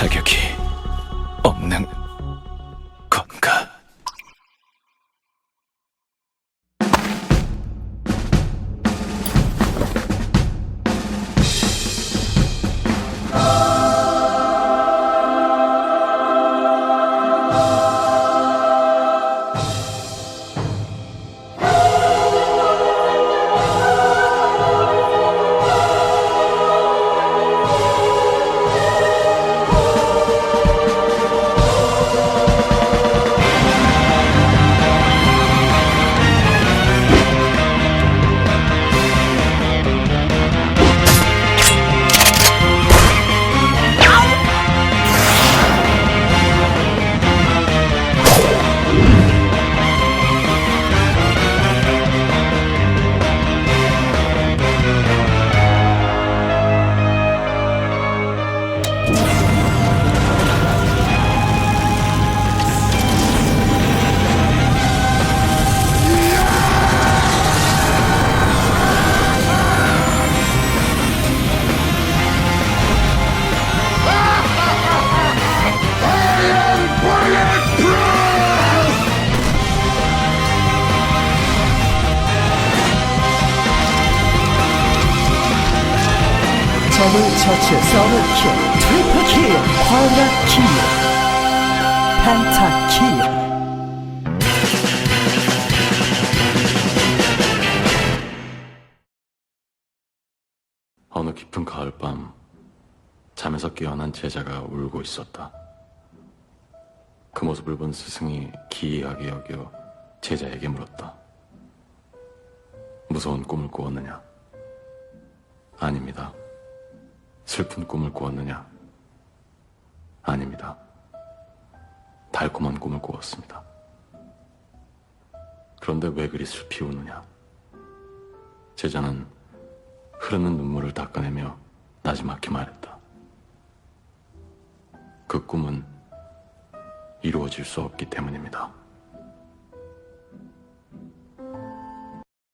자격이 더블 처치 더블킬 트리플킬 쿼드라킬 펜타 킬 어느 깊은 가을밤 잠에서 깨어난 제자가 울고 있었다. 그 모습을 본 스승이 기이하게 여겨 제자에게 물었다. 무서운 꿈을 꾸었느냐? 아닙니다. 슬픈 꿈을 꾸었느냐? 아닙니다. 달콤한 꿈을 꾸었습니다. 그런데 왜 그리 슬피 우느냐? 제자는 흐르는 눈물을 닦아내며 나지막히 말했다. 그 꿈은 이루어질 수 없기 때문입니다.